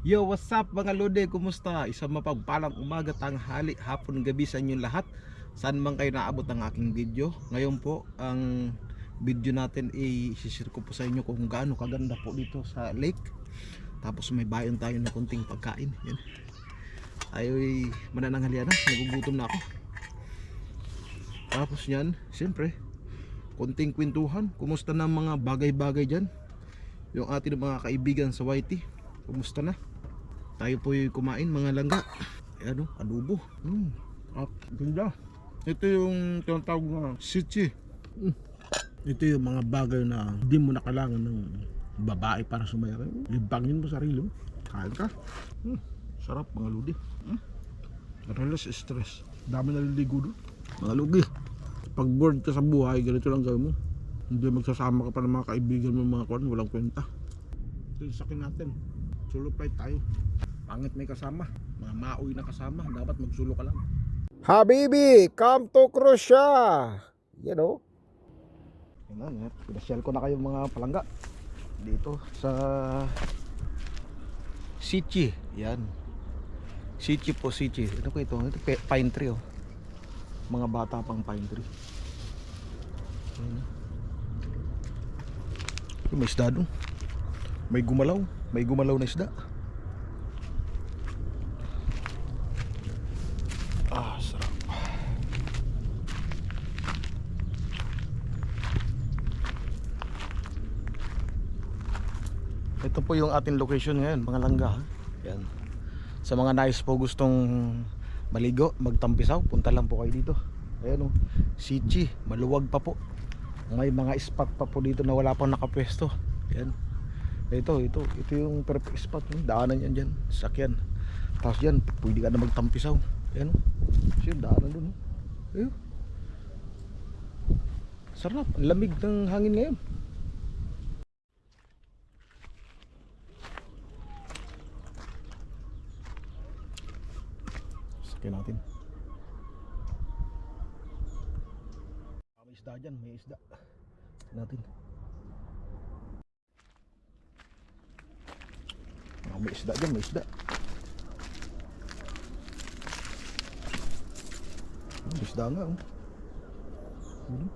Yo, what's up mga lode? Kumusta? Isang mapagpalang umaga, tanghali, hapon, gabi sa inyong lahat. Saan man kayo naabot ng aking video. Ngayon po, ang video natin ay isishare ko po sa inyo kung gaano kaganda po dito sa lake. Tapos may bayan tayo na kunting pagkain. Yan. Ayoy, manananghalian na. Nagugutom na ako. Tapos yan, siyempre, kunting kwentuhan. Kumusta na mga bagay-bagay dyan? Yung ating mga kaibigan sa YT. Kumusta na? Tayo po yung kumain mga langga. Ayan o, adobo. Mm. At ganda. Ito yung tinatawag na sichi. Mm. Ito yung mga bagay na hindi mo na kailangan ng babae para sumaya. Libangin mo sarili mo. Kain ka. Mm. Sarap mga ludi. Mm. Release stress. Dami naliligo doon. Mga lugi. Pag bored ka sa buhay, ganito lang gawin mo. Hindi magsasama ka pa ng mga kaibigan mo mga kwan, walang kwenta. Ito yung sakin natin. Solo tayo. Pangit may kasama. Mga maoy na kasama. Dapat magsulo ka lang. Habibi, come to Croatia. You know? Yan na. Pinasyal ko na kayo mga palangga. Dito sa Sichi. Yan. Sichi po, Sichi. Ito ko ito. Ito pine tree oh. Mga bata pang pine tree. Yan. Ay, May isda doon. May gumalaw. May gumalaw na isda. Ah, sarap. Ito po yung ating location ngayon, mga langga. Yan. Sa mga nais po gustong maligo, magtampisaw, punta lang po kayo dito. Ayan o, Sichi, maluwag pa po. May mga spot pa po dito na wala pang nakapwesto. Yan. Ito, ito, ito yung perfect spot. Daanan yan dyan, sakyan. Tapos dyan, pwede ka na magtampisaw. Ayan o. Kasi yung daanan dun. oh. Ayun. Sarap, lamig ng hangin ngayon. Sakyan natin. May isda dyan, may isda. Natin. Ah, may isda dyan, may isda. Ah, May isda nga, oh. Ano?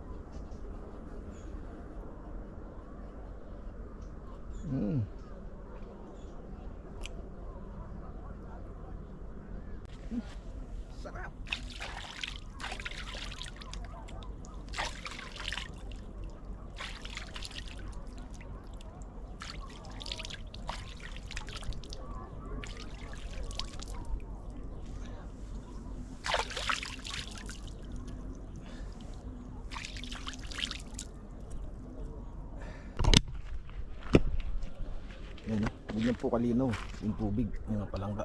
Mm. Yan ganyan po kalinaw yung tubig, yung palangga.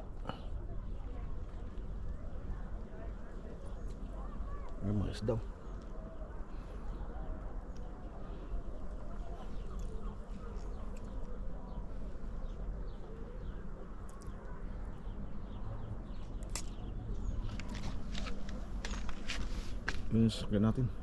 Yung mga isdaw. Yun yung sasakyan natin.